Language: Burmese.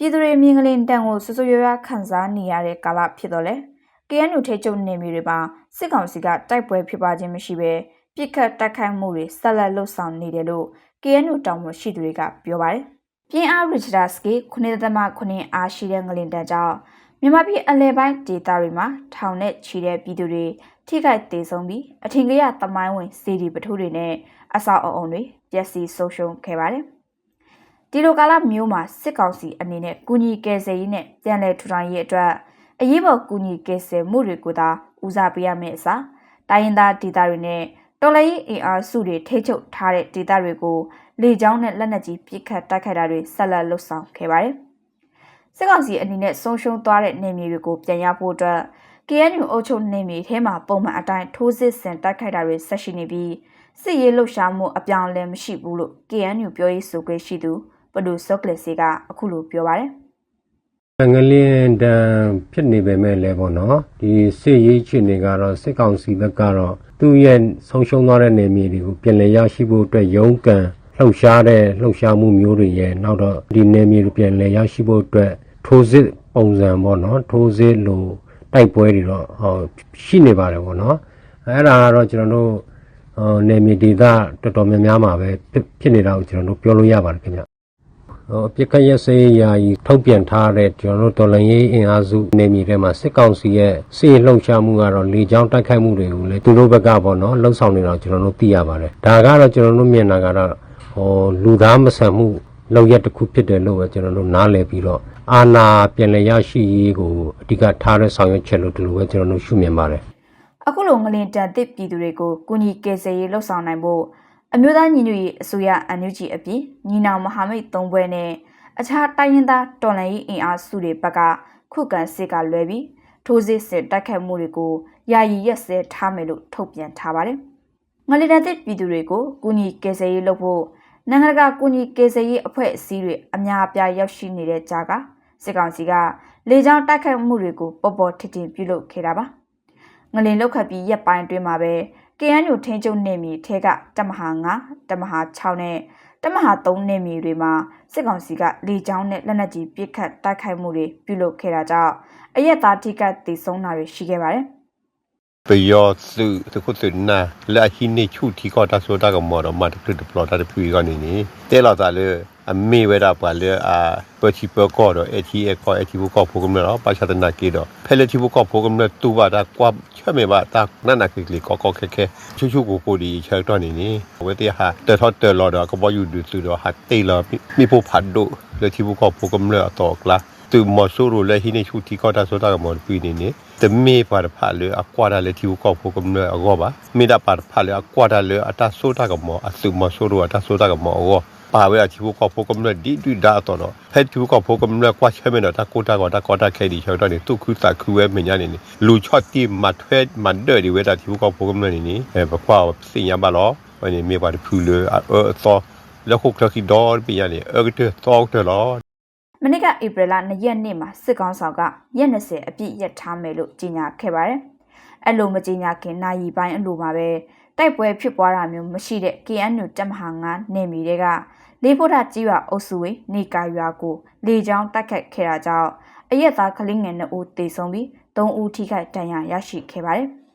ပြည်သူတွေမြင်ကလေးတန်ကိုဆွဆွရွရွခံစားနေရတဲ့ကာလဖြစ်တော့လေ KNU ထိတ်ချုပ်နေမျိုးတွေမှာစစ်ကောင်စီကတိုက်ပွဲဖြစ်ပွားခြင်းမရှိဘဲပြစ်ခတ်တိုက်ခိုက်မှုတွေဆက်လက်လှုပ်ဆောင်နေတယ်လို့ KNU တောင်ပေါ်ရှိသူတွေကပြောပါတယ်။ပြင်းအားရစ်ချဒါစကီ9.9အားရှိတဲ့ငလင်တန်ကြောင့်မြန်မာပြည်အလဲပိုင်းဒေသတွေမှာထောင်နဲ့ချီတဲ့ပြည်သူတွေထိခိုက်ဒေဆုံးပြီးအထင်ကြီးရသမိုင်းဝင်စီဒီပထိုးတွေနဲ့အဆောက်အအုံတွေပျက်စီးဆုံးရှုံးခဲ့ပါတယ်။ ဒီလိုကာလမျိုးမှာစစ်ကောင်စီအနေနဲ့ကုညီကယ်ဆယ်ရေးနဲ့ပြန်လည်ထူထောင်ရေးအတွက်အရေးပေါ်ကုညီကယ်ဆယ်မှုတွေကိုသာဦးစားပေးရမယ့်အစားတိုင်းရင်းသားဒေသတွေနဲ့တော်လှန်ရေးအင်အားစုတွေထိချုပ်ထားတဲ့ဒေသတွေကိုလေကြောင်းနဲ့လက်နက်ကြီးပစ်ခတ်တိုက်ခိုက်တာတွေဆက်လက်လှုပ်ဆောင်ခဲ့ပါတယ်။စစ်ကောင်စီအနေနဲ့ဆုံးရှုံးသွားတဲ့နေမြေတွေကိုပြန်ရဖို့အတွက် KNU အုပ်ချုပ်နေမြေထဲမှာပုံမှန်အတိုင်းထိုးစစ်ဆင်တိုက်ခိုက်တာတွေဆက်ရှိနေပြီးစစ်ရေးလှုပ်ရှားမှုအပြောင်းအလဲမရှိဘူးလို့ KNU ပြောရေးဆိုခွင့်ရှိသူ ပဒူစောကလစီကအခုလိုပြောပါတယ်။ငလင်းတန်ဖြစ်နေပေမဲ့လည်းပေါ့နော်ဒီစစ်ရေးချင်တွေကတော့စစ်ကောင်စီဘက်ကတော့သူ့ရဲ့ဆုံးရှုံးသွားတဲ့နေမြေတွေကိုပြန်လည်ရရှိဖို့အတွက်ရုန်းကန်လှုပ်ရှားတဲ့လှုပ်ရှားမှုမျိုးတွေရဲ့နောက်တော့ဒီနေမြေတွေပြန်လည်ရရှိဖို့အတွက်ထိုးစစ်ပုံစံပေါ့နော်ထိုးစစ်လိုတိုက်ပွဲတွေတော့ဟောရှိနေပါတယ်ပေါ့နော်အဲ့ဒါကတော့ကျွန်တော်တို့ဟောနေမြေဒေသတော်တော်များများမှာပဲဖြစ်ဖြစ်နေတာကိုကျွန်တော်တို့ပြောလို့ရပါတယ်ခင်ဗျဟို အပြစ်ကတ်ရက်စေးယာယီထုတ်ပြန်ထားတဲ့ကျွန်တော်တို့တော်လှန်ရေးအင်အားစုနေမြေထဲမှာစစ်ကောင်စီရဲ့စစ်ရေးလှုပ်ရှားမှုကတော့လေကြောင်းတိုက်ခိုက်မှုတွေကိုလည်းသူတို့ဘက်ကပေါ့နော်လှုပ်ဆောင်နေတော့ကျွန်တော်တို့သိရပါတယ်ဒါကတော့ကျွန်တော်တို့မြင်တာကတော့ဟိုလူသားမဆန်မှုလောက်ရက်တစ်ခုဖြစ်တယ်လို့ပဲကျွန်တော်တို့နားလည်ပြီးတော့အာနာပြန်လည်ရရှိရေးကိုအဓိကထားတဲ့ဆောင်ရွက်ချက်လို့ဒီလိုပဲကျွန်တော်တို့ရှုမြင်ပါတယ်အခုလိုငလင်တန်တစ်ပြည်သူတွေကိုကုညီကယ်ဆယ်ရေးလှုပ်ဆောင်နိုင်ဖို့ အမျိုးသားညီညွတ်ရေးအစိုးရအန်ယူဂျီအပြင်ညီနောင်မဟာမိတ်သုံးဘွဲနဲ့အခြားတိုင်းရင်းသားတော်လှန်ရေးအင်အားစုတွေဘက်ကခုခံစစ်ကလွဲပြီးထိုးစစ်စစ်တိုက်ခတ်မှုတွေကိုယာယီရက်စဲထားမယ်လို့ထုတ်ပြန်ထားပါတယ်။ငလင်တန်တစ်ပြည်သူတွေကိုကုညီကယ်ဆယ်ရေးလုပ်ဖို့နိုင်ငံတကာကုညီကယ်ဆယ်ရေးအဖွဲ့အစည်းတွေအများအပြားရောက်ရှိနေတဲ့ကြားကစစ်ကောင်စီကလေကြောင်းတိုက်ခိုက်မှုတွေကိုပေါ်ပေါ်ထင်ထင်ပြုလုပ်ခဲ့တာပါ။ငလင်လောက်ခတ်ပြီးရက်ပိုင်းအတွင်းမှာပဲ KNU ထင်းကျုံနေမီထဲကတမဟာ9တမဟာ6နဲ့တမဟာ3နေမီတွေမှာစစ်ကောင်စီကလေကြောင်းနဲ့လက်နက်ကြီးပစ်ခတ်တိုက်ခိုက်မှုတွေပြုလုပ်ခဲ့တာကြောင့်အရက်သားထိကတ်တည်ဆုံးတာတွေရှိခဲ့ပါတယ်။ပယောစုတခုစနာလာဟိနေချူတီကောတာဆိုတာကမော်တော့မတ်ကလဒပလောတာတပူကနေနေတဲလာတာလေ အမေဝဲတာပါလေအာပချီပကောတော့အချီအကောအချီဘကောဖိုကမတော့ပါချတနာကေတော့ဖဲလေချီဘကောဖိုကမတူပါတာကွာချမေပါတာနနာကိကလီကောကောခဲခဲချူချူကိုပိုဒီချေတော့နေနေဝဲတဟာတထော့တလောတော့ကဘောယူဒူသူတော့ဟာတေလာမိဖို့ဖတ်တော့လေချီဘကောဖိုကမတော့ကလာသူမဆိုးရလေဟိနေချူတီကောတာဆိုတာကမော်ပြနေနေတမေပါဖာလေအကွာဒါလေတီကိုကောက်ဖို့ကမ္နအကောပါမေဒါပါဖာလေအကွာဒါလေအတဆိုတာကမောအစုမဆိုးရအတဆိုတာကမောအော ပါဝဲအချီကိုကောက်ဖို့ကမ္နဒီဒီဒါတော့ဖက်ချူကောက်ဖို့ကမ္နကွာချဲမေတော့တကိုတာကောတာကောတာခဲဒီချောတော့နေသူခုစာခုဝဲမညာနေနေလူချော့တိမထွဲမန်ဒဲဒီဝဲတာချီကိုကောက်ဖို့ကမ္နနေနေအဲဘကွာစင်ရပါလောဝနေမေပါဖူလေအောသောလက်ခုကလခိဒေါ်ပြရနေအဲ့ကတဲ့သောက်တယ်လောမနေ့ကဧပြီလ2ရက်နေ့မှာစစ်ကောင်ဆောင်ကရက်20အပြည့်ရက်ထားမယ်လို့ကြေညာခဲ့ပါတယ်။အဲ့လိုမကြေညာခင်နာယီပိုင်းအလိုမှာပဲ တိုက်ပွဲဖြစ်ပွားတာမျိုးမရှိတဲ့ KNU တပ်မဟာ9နေမီတွေကလေးဖို့တာကြီးရွာအုပ်စုဝေးနေကာရွာကိုလေကြောင်းတိုက်ခတ်ခဲ့တာကြောင့်အရက်သားကလေးငယ်2ဦးသေဆုံးပြီး3ဦးထိခိုက်ဒဏ်ရာရရှိခဲ့ပါတယ်။